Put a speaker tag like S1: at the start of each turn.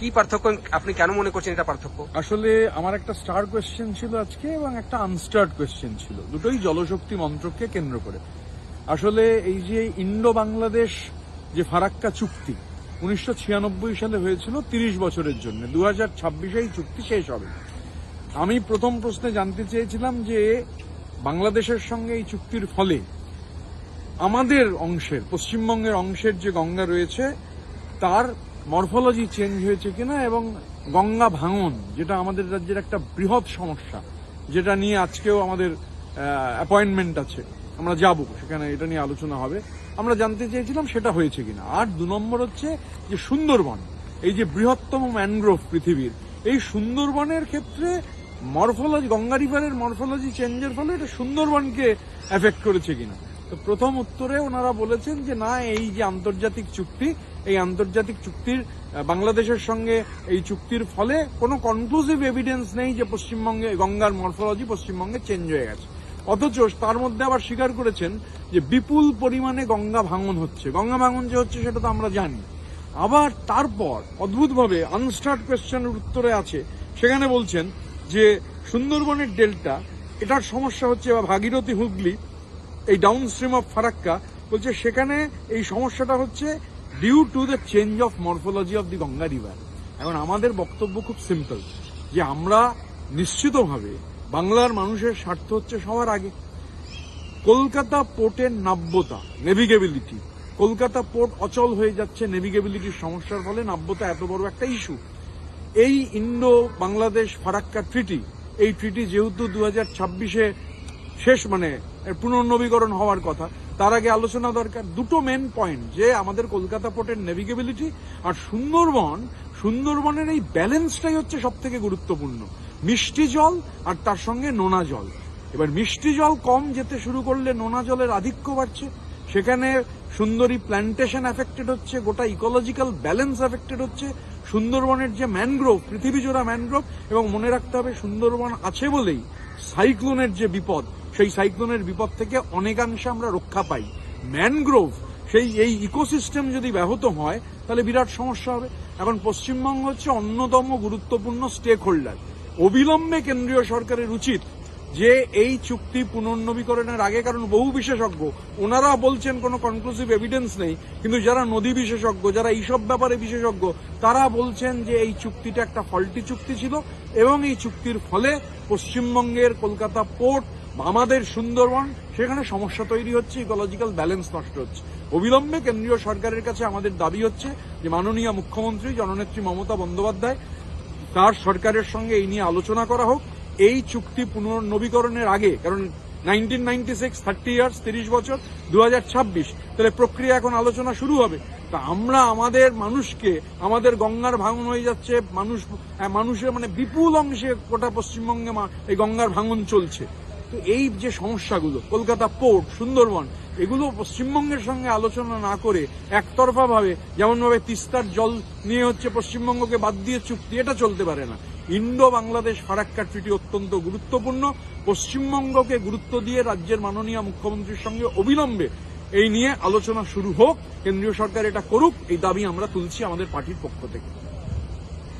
S1: কি পার্থক্য, আপনি কেন মনে করছেন এটা পার্থক্য?
S2: আসলে আমার একটা স্টার কোয়েশ্চেন ছিল আজকে এবং একটা আনস্টার্ড কোয়েশ্চেন ছিল। দুটোই জলশক্তি মন্ত্রককে কেন্দ্র করে। আসলে এই যে ইন্ডো বাংলাদেশ যে ফারাক্কা চুক্তি, উনিশশো ছিয়ানব্বই সালে হয়েছিল তিরিশ বছরের জন্য। দু হাজার ছাব্বিশে এই চুক্তি শেষ হবে। আমি প্রথম প্রশ্নে জানতে চেয়েছিলাম যে বাংলাদেশের সঙ্গে এই চুক্তির ফলে আমাদের অংশের, পশ্চিমবঙ্গের অংশের যে গঙ্গা রয়েছে, তার মরফোলজি চেঞ্জ হয়েছে কিনা এবং গঙ্গা ভাঙন, যেটা আমাদের রাজ্যের একটা বৃহৎ সমস্যা, যেটা নিয়ে আজকেও আমাদের অ্যাপয়েন্টমেন্ট আছে। আমরা যাব, সেখানে এটা নিয়ে আলোচনা হবে। আমরা জানতে চেয়েছিলাম সেটা হয়েছে কিনা। আর দু নম্বর হচ্ছে যে সুন্দরবন, এই যে বৃহত্তম ম্যানগ্রোভ পৃথিবীর, এই সুন্দরবনের ক্ষেত্রে মরফোলজি, গঙ্গা রিভারের মরফোলজি চেঞ্জের ফলে এটা সুন্দরবনকে এফেক্ট করেছে কিনা। তো প্রথম উত্তরে ওনারা বলেছেন যে, না, এই যে আন্তর্জাতিক চুক্তি, এই আন্তর্জাতিক চুক্তির বাংলাদেশের সঙ্গে এই চুক্তির ফলে কোনো কনক্লুসিভ এভিডেন্স নেই যে পশ্চিমবঙ্গে, গঙ্গার মরফোলজি পশ্চিমবঙ্গে চেঞ্জ হয়ে গেছে। অথচ তার মধ্যে আবার স্বীকার করেছেন যে, বিপুল পরিমাণে গঙ্গা ভাঙন হচ্ছে। গঙ্গা ভাঙন যে হচ্ছে, সেটা তো আমরা জানি। আবার তারপর অদ্ভুতভাবে আনস্টার্ট কোয়েশ্চেনের উত্তরে আছে। সেখানে বলছেন যে, সুন্দরবনের ডেল্টা এটার সমস্যা হচ্ছে বা ভাগীরথী হুগলি এই ডাউন স্ট্রিম অফ ফারাক্কা বলছে, সেখানে এই সমস্যাটা হচ্ছে due to the change of morphology of the Ganga river এখন আমাদের বক্তব্য খুব সিম্পল যে আমরা নিশ্চিতভাবে বাংলার মানুষের স্বার্থ হচ্ছে সবার আগে। কলকাতা পোর্টের নাব্যতা নেভিগেবিলিটি কলকাতা পোর্ট অচল হয়ে যাচ্ছে নেভিগেবিলিটির সমস্যার ফলে নাব্যতা এত বড় একটা ইস্যু এই ইন্ডো বাংলাদেশ ফারাক্কা ট্রিটি এই ট্রিটি যেহেতু দু হাজার শেষ মানে পুনর্নবীকরণ হওয়ার কথা। তার আগে আলোচনা দরকার। দুটো মেন পয়েন্ট যে আমাদের কলকাতা পোর্টের নেভিগেবিলিটি আর সুন্দরবন, সুন্দরবনের এই ব্যালেন্সটাই হচ্ছে সব থেকে গুরুত্বপূর্ণ। মিষ্টি জল আর তার সঙ্গে নোনা জল। এবার মিষ্টি জল কম যেতে শুরু করলে নোনা জলের আধিক্য বাড়ছে। সেখানে সুন্দরী প্ল্যান্টেশন এফেক্টেড হচ্ছে, গোটা ইকোলজিক্যাল ব্যালেন্স এফেক্টেড হচ্ছে। সুন্দরবনের যে ম্যানগ্রোভ পৃথিবী জোড়া ম্যানগ্রোভ এবং মনে রাখতে হবে সুন্দরবন আছে বলেই সাইক্লোনের যে বিপদ সেই সাইক্লোনের বিপদ থেকে অনেকাংশে আমরা রক্ষা পাই। ম্যানগ্রোভ, সেই, এই ইকোসিস্টেম যদি ব্যাহত হয়, তাহলে বিরাট সমস্যা হবে। এখন পশ্চিমবঙ্গ হচ্ছে অন্যতম গুরুত্বপূর্ণ স্টেক হোল্ডার অবিলম্বে কেন্দ্রীয় সরকারের উচিত যে এই চুক্তি পুনর্নবীকরণের আগে, কারণ বহু বিশেষজ্ঞ, ওনারা বলছেন কোনো কনক্লুসিভ এভিডেন্স নেই, কিন্তু যারা নদী বিশেষজ্ঞ, যারা এইসব ব্যাপারে বিশেষজ্ঞ, তারা বলছেন যে এই চুক্তিটা একটা ফল্টি চুক্তি ছিল এবং এই চুক্তির ফলে পশ্চিমবঙ্গের কলকাতা পোর্ট আমাদের সুন্দরবন সেখানে সমস্যা তৈরি হচ্ছে ইকোলজিক্যাল ব্যালেন্স নষ্ট হচ্ছে। অবিলম্বে কেন্দ্রীয় সরকারের কাছে আমাদের দাবি হচ্ছে যে মাননীয় মুখ্যমন্ত্রী জননেত্রী মমতা বন্দ্যোপাধ্যায় তার সরকারের সঙ্গে এই নিয়ে আলোচনা করা হোক। এই চুক্তি পুনর্নবীকরণের আগে কারণ nineteen ninety six thirty years তিরিশ বছর দু হাজার ছাব্বিশ তাহলে প্রক্রিয়া এখন আলোচনা শুরু হবে। তা আমরা আমাদের মানুষকে আমাদের গঙ্গার ভাঙন হয়ে যাচ্ছে মানুষ হ্যাঁ, মানুষের মানে বিপুল অংশে গোটা পশ্চিমবঙ্গে এই গঙ্গার ভাঙন চলছে। তো এই যে সমস্যাগুলো, কলকাতা পোর্ট, সুন্দরবন, এগুলো পশ্চিমবঙ্গের সঙ্গে আলোচনা না করে একতরফা ভাবে যেমনভাবে তিস্তার জল নিয়ে হচ্ছে পশ্চিমবঙ্গকে বাদ দিয়ে চুক্তি, এটা চলতে পারে না। ইন্ডো বাংলাদেশ ফারাক্কা ট্রিটি অত্যন্ত গুরুত্বপূর্ণ। পশ্চিমবঙ্গকে গুরুত্ব দিয়ে রাজ্যের মাননীয় মুখ্যমন্ত্রীর সঙ্গে অবিলম্বে এই নিয়ে আলোচনা শুরু হোক, কেন্দ্রীয় সরকার এটা করুক, এই দাবি আমরা তুলছি আমাদের পার্টির পক্ষ থেকে।